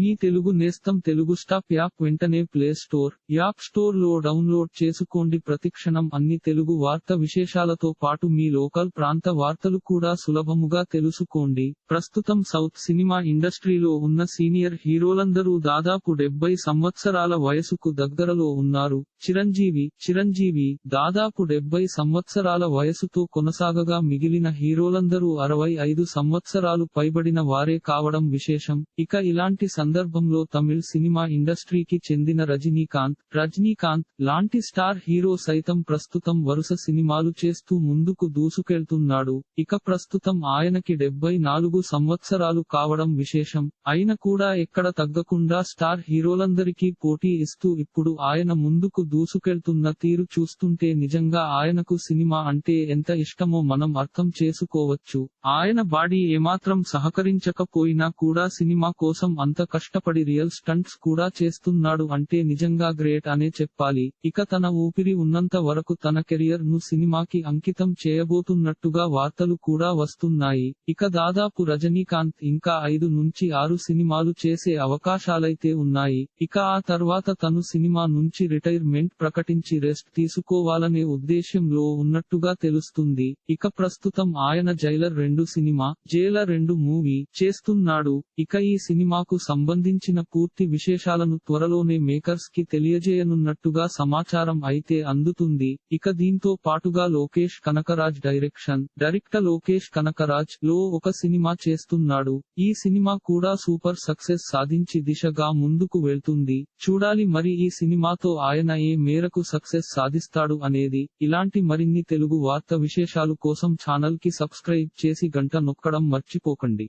మీ తెలుగు నేస్తం Telugu stop app వెంటనే play store app స్టోర్లో డౌన్లోడ్ చేసుకోండి. ప్రతిక్షణం అన్ని తెలుగు వార్త విశేషాలతో పాటు మీ లోకల్ ప్రాంత వార్తలు కూడా సులభముగా తెలుసుకోండి. ప్రస్తుతం సౌత్ సినిమా ఇండస్ట్రీలో ఉన్న సీనియర్ హీరోలందరూ దాదాపు డెబ్బై సంవత్సరాల వయసుకు దగ్గరలో ఉన్నారు. చిరంజీవి చిరంజీవి దాదాపు డెబ్బై సంవత్సరాల వయసుతో కొనసాగగా మిగిలిన హీరోలందరూ అరవై ఐదు సంవత్సరాలు పైబడిన వారే కావడం విశేషం. ఇక ఇలాంటి సందర్భంలో తమిళ్ సినిమా ఇండస్ట్రీకి చెందిన రజనీకాంత్ రజనీకాంత్ లాంటి స్టార్ హీరో సైతం ప్రస్తుతం వరుస సినిమాలు చేస్తూ ముందుకు దూసుకెళ్తున్నాడు. ఇక ప్రస్తుతం ఆయనకి డెబ్బై నాలుగు సంవత్సరాలు కావడం విశేషం. అయిన కూడా ఎక్కడ తగ్గకుండా స్టార్ హీరోలందరికీ పోటీ ఇస్తూ ఇప్పుడు ఆయన ముందుకు దూసుకెళ్తున్న తీరు చూస్తుంటే నిజంగా ఆయనకు సినిమా అంటే ఎంత ఇష్టమో మనం అర్థం చేసుకోవచ్చు. ఆయన బాడీ ఏమాత్రం సహకరించకపోయినా కూడా సినిమా కోసం అంత కష్టపడి రియల్ స్టంట్స్ కూడా చేస్తున్నాడు అంటే నిజంగా గ్రేట్ అనే చెప్పాలి. ఇక తన ఊపిరి ఉన్నంత వరకు తన కెరియర్ను సినిమాకి అంకితం చేయబోతున్నట్టుగా వార్తలు కూడా వస్తున్నాయి. ఇక దాదాపు రజనీకాంత్ ఇంకా ఐదు నుంచి ఆరు సినిమాలు చేసే అవకాశాలైతే ఉన్నాయి. ఇక ఆ తర్వాత తను సినిమా నుంచి రిటైర్మెంట్ ప్రకటించి రెస్ట్ తీసుకోవాలనే ఉద్దేశ్యంలో ఉన్నట్టుగా తెలుస్తుంది. ఇక ప్రస్తుతం ఆయన జైలర్ రెండు సినిమా జైలర్ రెండు మూవీ చేస్తున్నాడు. ఇక ఈ సినిమాకు సంబంధించిన పూర్తి విశేషాలను త్వరలోనే మేకర్స్కి తెలియజేయనున్నట్టుగా సమాచారం అయితే అందుతుంది. ఇక దీంతో పాటుగా లోకేష్ కనకరాజ్ డైరెక్షన్ డైరెక్టర్ లోకేష్ కనకరాజ్లో ఒక సినిమా చేస్తున్నాడు. ఈ సినిమా కూడా సూపర్ సక్సెస్ సాధించి దిశగా ముందుకు వెళ్తుంది. చూడాలి మరి ఈ సినిమాతో ఆయన ఏ మేరకు సక్సెస్ సాధిస్తాడు అనేది. ఇలాంటి మరిన్ని తెలుగు వార్త విశేషాలు కోసం ఛానల్కి సబ్స్క్రైబ్ చేసి గంట నొక్కడం మర్చిపోకండి.